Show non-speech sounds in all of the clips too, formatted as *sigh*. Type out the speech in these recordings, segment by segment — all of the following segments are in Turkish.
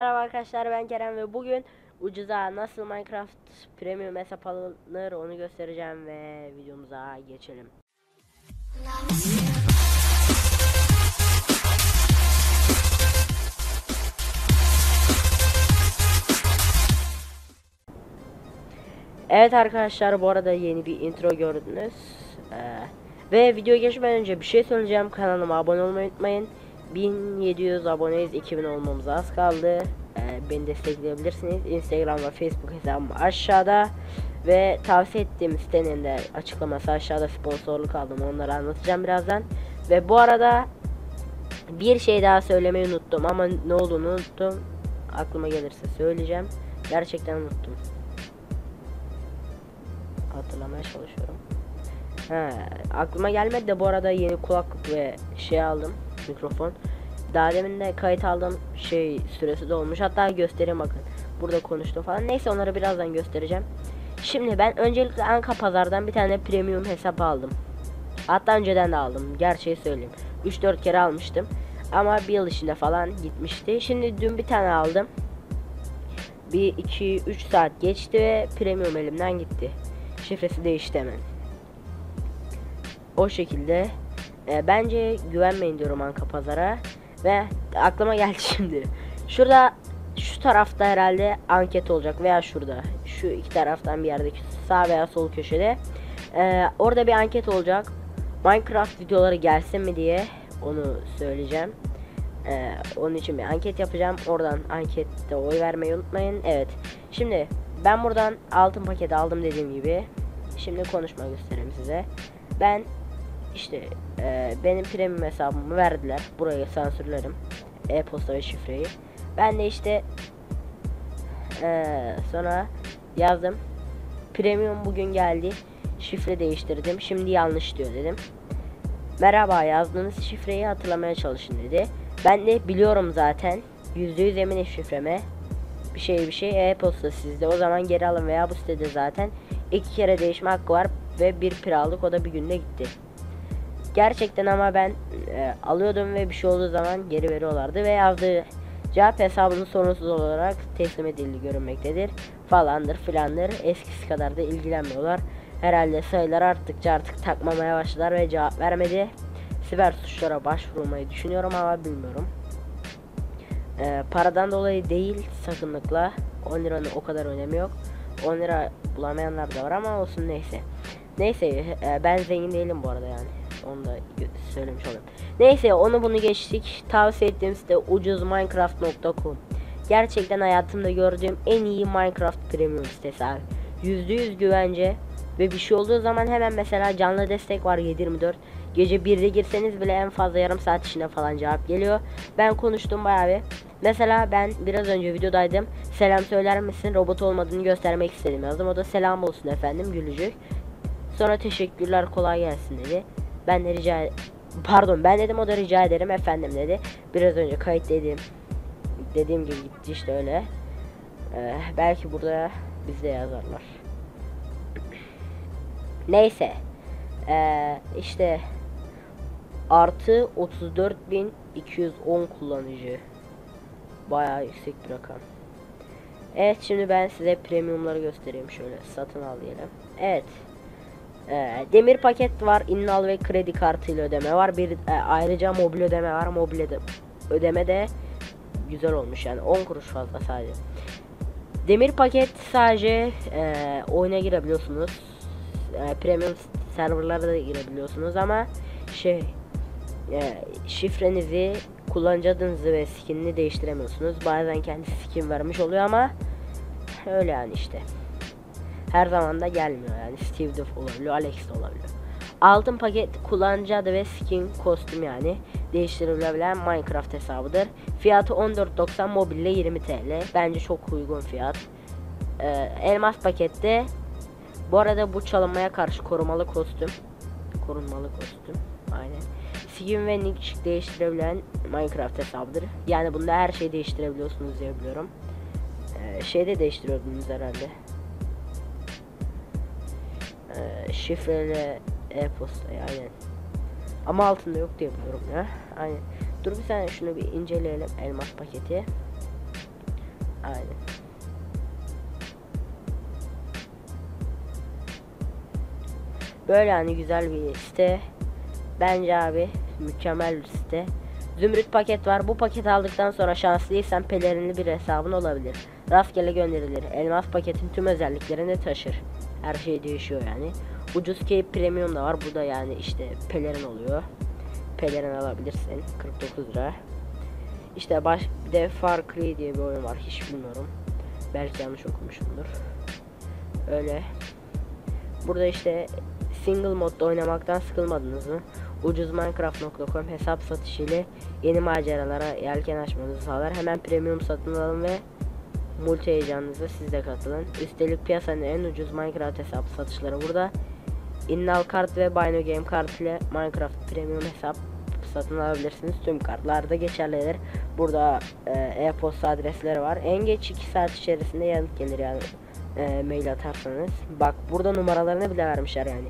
Merhaba arkadaşlar ben Kerem ve bugün ucuza nasıl Minecraft Premium hesap alınır onu göstereceğim ve videomuza geçelim. Evet arkadaşlar bu arada yeni bir intro gördünüz. Ee, ve video geçmeden önce bir şey söyleyeceğim. Kanalıma abone olmayı unutmayın. 1700 aboneyiz. 2000 olmamıza az kaldı. Ee, beni destekleyebilirsiniz. Instagram ve Facebook hesabım aşağıda. Ve tavsiye ettiğim sitenin de açıklaması aşağıda sponsorluk aldım. Onları anlatacağım birazdan. Ve bu arada bir şey daha söylemeyi unuttum ama ne olduğunu unuttum. Aklıma gelirse söyleyeceğim. Gerçekten unuttum hatırlamaya çalışıyorum. He, aklıma gelmedi de bu arada yeni kulaklık ve şey aldım mikrofon. Daha demin de kayıt aldım şey süresi dolmuş hatta göstereyim bakın. Burada konuştum falan. Neyse onları birazdan göstereceğim. Şimdi ben öncelikle Anka pazardan bir tane premium hesap aldım. Hatta önceden de aldım. Gerçeği söyleyeyim. 3-4 kere almıştım. Ama bir yıl içinde falan gitmişti. Şimdi dün bir tane aldım. Bir 2-3 saat geçti ve premium elimden gitti şifresi değişti hemen. O şekilde e, bence güvenmeyin diyorum Anka Pazar'a ve aklıma geldi *laughs* şimdi. Şurada şu tarafta herhalde anket olacak veya şurada şu iki taraftan bir yerdeki sağ veya sol köşede e, orada bir anket olacak. Minecraft videoları gelsin mi diye onu söyleyeceğim. Ee, onun için bir anket yapacağım. Oradan ankette oy vermeyi unutmayın. Evet. Şimdi ben buradan altın paket aldım dediğim gibi. Şimdi konuşma göstereyim size. Ben işte e, benim premium hesabımı verdiler. Burayı sansürlerim. E-posta ve şifreyi. Ben de işte e, sonra yazdım. Premium bugün geldi. Şifre değiştirdim. Şimdi yanlış diyor dedim. Merhaba yazdığınız şifreyi hatırlamaya çalışın dedi. Ben de biliyorum zaten. %100 eminim şifreme. Bir şey bir şey e-posta sizde. O zaman geri alın veya bu sitede zaten iki kere değişme hakkı var ve bir piralık o da bir günde gitti. Gerçekten ama ben e, alıyordum ve bir şey olduğu zaman geri veriyorlardı ve yazdığı cevap hesabının sorunsuz olarak teslim edildi görünmektedir. Falandır filandır eskisi kadar da ilgilenmiyorlar. Herhalde sayılar arttıkça artık takmamaya başladılar ve cevap vermedi. Siber suçlara başvurmayı düşünüyorum ama bilmiyorum. Ee, paradan dolayı değil sakınlıkla 10 liranın o kadar önemi yok. 10 lira bulamayanlar da var ama olsun neyse. Neyse e, ben zengin değilim bu arada yani. Onu da söylemiş olayım. Neyse onu bunu geçtik. Tavsiye ettiğim site ucuzminecraft.com. Gerçekten hayatımda gördüğüm en iyi Minecraft premium sitesi abi. %100 güvence ve bir şey olduğu zaman hemen mesela canlı destek var 724. Gece 1'de girseniz bile en fazla yarım saat içinde falan cevap geliyor. Ben konuştum bayağı bir. Mesela ben biraz önce videodaydım. Selam söyler misin? Robot olmadığını göstermek istedim yazdım. O da selam olsun efendim gülücük. Sonra teşekkürler kolay gelsin dedi. Ben de rica pardon ben dedim o da rica ederim efendim dedi. Biraz önce kayıt dedim. Dediğim gibi gitti işte öyle. Ee, belki burada bizde yazarlar. Neyse. Ee, işte artı 34.210 kullanıcı. Bayağı yüksek bir rakam. Evet şimdi ben size premiumları göstereyim şöyle satın al diyelim. Evet. Ee, demir paket var. İnnal ve kredi kartıyla ödeme var. Bir e, ayrıca mobil ödeme var. Mobil öde ödeme de güzel olmuş yani 10 kuruş fazla sadece. Demir paket sadece e, oyuna girebiliyorsunuz. E, premium serverlara da girebiliyorsunuz ama şey e, şifrenizi kullanıcı adınızı ve skinini değiştiremiyorsunuz. Bazen kendi skin vermiş oluyor ama öyle yani işte. Her zaman da gelmiyor yani Steve de olabiliyor, Alex de olabiliyor. Altın paket kullanıcı adı ve skin kostüm yani değiştirilebilen Minecraft hesabıdır. Fiyatı 14.90 mobille 20 TL. Bence çok uygun fiyat. Ee, elmas pakette bu arada bu çalınmaya karşı korumalı kostüm. Korunmalı kostüm. Aynen. Skin ve nick değiştirebilen Minecraft hesabıdır. Yani bunda her şeyi değiştirebiliyorsunuz diye biliyorum. Ee, şeyde değiştiriyordunuz herhalde. Şifreyle e-posta yani. Ama altında yok diye biliyorum ya. Aynen. Dur bir saniye şunu bir inceleyelim elmas paketi. Aynen. Böyle hani güzel bir site. Bence abi mükemmel bir site. Zümrüt paket var. Bu paket aldıktan sonra şanslıysan pelerinli bir hesabın olabilir. Rastgele gönderilir. Elmas paketin tüm özelliklerini taşır. Her şey değişiyor yani. Ucuz keyif premium da var. Bu da yani işte pelerin oluyor. Pelerin alabilirsin. 49 lira. İşte baş bir de Far Cry diye bir oyun var. Hiç bilmiyorum. Belki yanlış okumuşumdur. Öyle. Burada işte single modda oynamaktan sıkılmadınız mı? Ucuzminecraft.com hesap satışı ile yeni maceralara yelken açmanızı sağlar. Hemen premium satın alın ve multi heyecanınıza siz de katılın. Üstelik piyasanın en ucuz Minecraft hesap satışları burada. Innal kart ve Bino Game kart ile Minecraft premium hesap satın alabilirsiniz. Tüm kartlarda geçerlidir. Burada e, e-posta adresleri var. En geç 2 saat içerisinde yanıt gelir yani e, mail atarsanız. Bak burada numaralarını bile vermişler yani.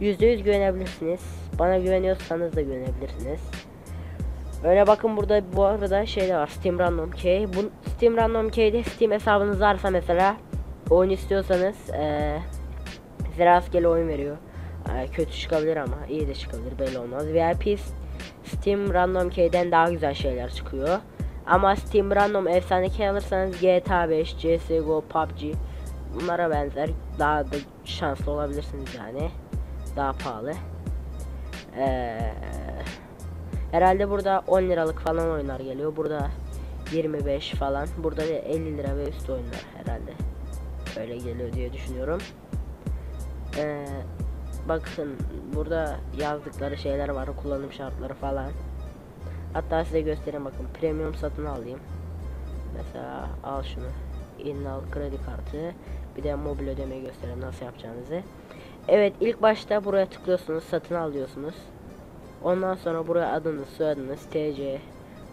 %100 güvenebilirsiniz. Bana güveniyorsanız da güvenebilirsiniz. Öyle bakın burada bu arada şey de var Steam Random Key. Bu Steam Random Key'de Steam hesabınız varsa mesela oyun istiyorsanız e, size rastgele oyun veriyor. E, kötü çıkabilir ama iyi de çıkabilir belli olmaz. VIP Steam Random Key'den daha güzel şeyler çıkıyor. Ama Steam Random efsane key alırsanız GTA 5, CSGO, PUBG bunlara benzer daha da şanslı olabilirsiniz yani. Daha pahalı. Ee, herhalde burada 10 liralık falan oyunlar geliyor. Burada 25 falan. Burada da 50 lira ve üstü oyunlar herhalde. Öyle geliyor diye düşünüyorum. Ee, bakın burada yazdıkları şeyler var. Kullanım şartları falan. Hatta size göstereyim bakın. Premium satın alayım. Mesela al şunu. Innal kredi kartı. Bir de mobil ödemeyi göstereyim nasıl yapacağınızı. Evet ilk başta buraya tıklıyorsunuz. Satın alıyorsunuz. Ondan sonra buraya adınız, soyadınız, TC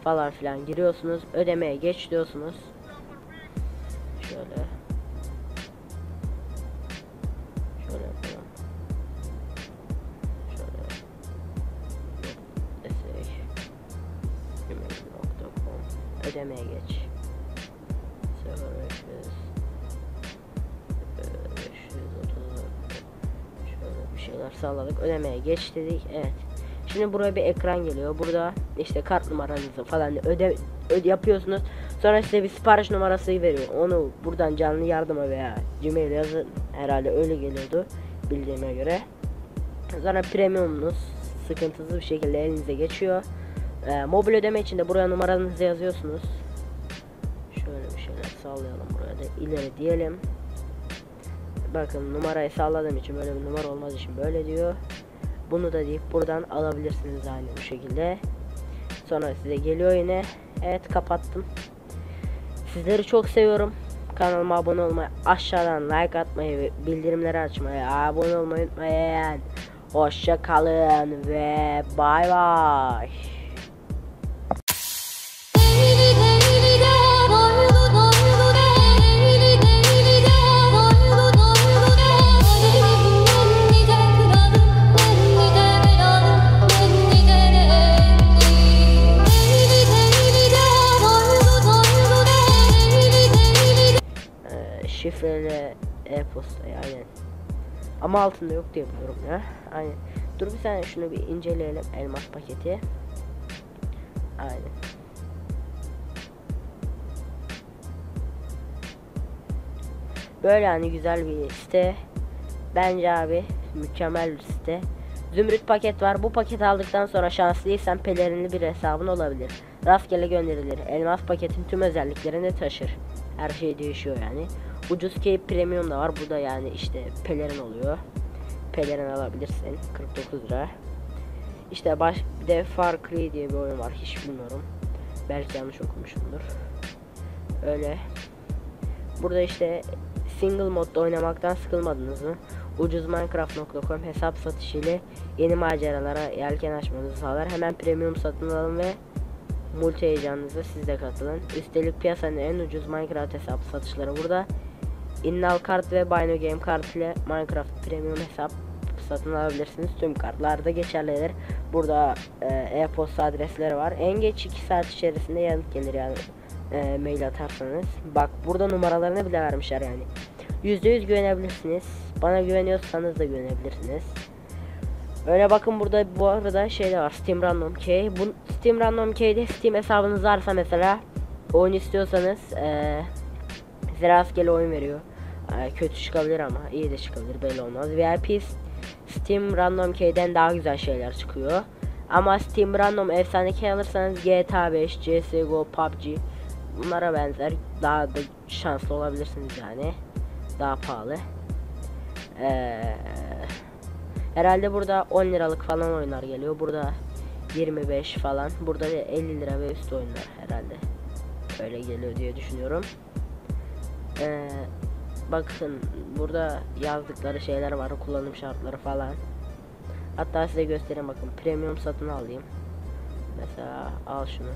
falan filan giriyorsunuz. Ödemeye geç diyorsunuz. Ödemeye geç. 0500 Şöyle bir şeyler sağladık. Ödemeye geç dedik. Evet. Şimdi buraya bir ekran geliyor. Burada işte kart numaranızı falan öde, öde yapıyorsunuz. Sonra size bir sipariş numarası veriyor. Onu buradan canlı yardıma veya Gmail yazın. Herhalde öyle geliyordu bildiğime göre. Sonra premiumunuz sıkıntısız bir şekilde elinize geçiyor. Ee, mobil ödeme için de buraya numaranızı yazıyorsunuz. Şöyle bir şeyler sağlayalım buraya da ileri diyelim. Bakın numarayı sağladığım için böyle bir numara olmaz için böyle diyor. Bunu da deyip buradan alabilirsiniz aynı bu şekilde. Sonra size geliyor yine. Evet kapattım. Sizleri çok seviyorum. Kanalıma abone olmayı, aşağıdan like atmayı ve bildirimleri açmayı, abone olmayı unutmayın. Hoşça kalın ve bay bay. Ama altında yok diye biliyorum ya. Aynen. Dur bir saniye şunu bir inceleyelim. Elmas paketi. Aynen. Böyle hani güzel bir site. Bence abi mükemmel bir site. Zümrüt paket var. Bu paket aldıktan sonra şanslıysan pelerinli bir hesabın olabilir. Rastgele gönderilir. Elmas paketin tüm özelliklerini taşır. Her şey değişiyor yani. Ucuz keyif premium da var. Bu da yani işte pelerin oluyor. Pelerin alabilirsin. 49 lira. İşte baş bir de Far Cry diye bir oyun var. Hiç bilmiyorum. Belki yanlış okumuşumdur. Öyle. Burada işte single modda oynamaktan sıkılmadınız mı? Ucuzminecraft.com hesap satışı ile yeni maceralara yelken açmanızı sağlar. Hemen premium satın alın ve multi heyecanınıza siz de katılın. Üstelik piyasanın en ucuz Minecraft hesap satışları burada. Innal kart ve Bino Game kart ile Minecraft premium hesap satın alabilirsiniz. Tüm kartlarda geçerlidir. Burada e, e-posta adresleri var. En geç 2 saat içerisinde yanıt gelir yani e, mail atarsanız. Bak burada numaralarını bile vermişler yani. %100 güvenebilirsiniz. Bana güveniyorsanız da güvenebilirsiniz. Öyle bakın burada bu arada şey de var Steam Random Key. Bu Steam Random Key'de Steam hesabınız varsa mesela oyun istiyorsanız eee size rastgele oyun veriyor. Eee, kötü çıkabilir ama iyi de çıkabilir belli olmaz. VIP Steam Random Key'den daha güzel şeyler çıkıyor. Ama Steam Random efsane key alırsanız GTA 5, CSGO, PUBG bunlara benzer daha da şanslı olabilirsiniz yani. Daha pahalı. Eee Herhalde burada 10 liralık falan oyunlar geliyor. Burada 25 falan. Burada da 50 lira ve üstü oyunlar herhalde. Öyle geliyor diye düşünüyorum. Ee, bakın burada yazdıkları şeyler var. Kullanım şartları falan. Hatta size göstereyim bakın. Premium satın alayım. Mesela al şunu.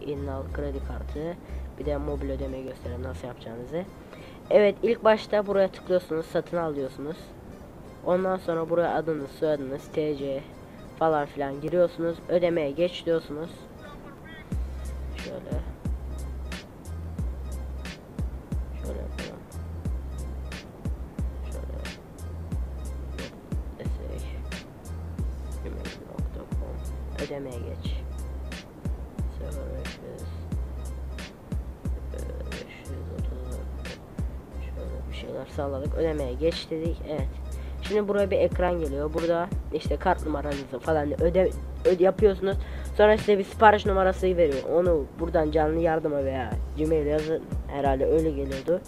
İnnal kredi kartı. Bir de mobil ödemeyi göstereyim nasıl yapacağınızı. Evet ilk başta buraya tıklıyorsunuz. Satın alıyorsunuz. Ondan sonra buraya adınız, soyadınız, TC falan filan giriyorsunuz. Ödemeye geç diyorsunuz. Şöyle. Şöyle yapalım. Şöyle. Ödemeye geç. 0500 şeyler sağladık. Ödemeye geç dedik. Evet. Şimdi buraya bir ekran geliyor. Burada işte kart numaranızı falan öde, öde yapıyorsunuz. Sonra size bir sipariş numarası veriyor. Onu buradan canlı yardıma veya Gmail yazın. Herhalde öyle geliyordu.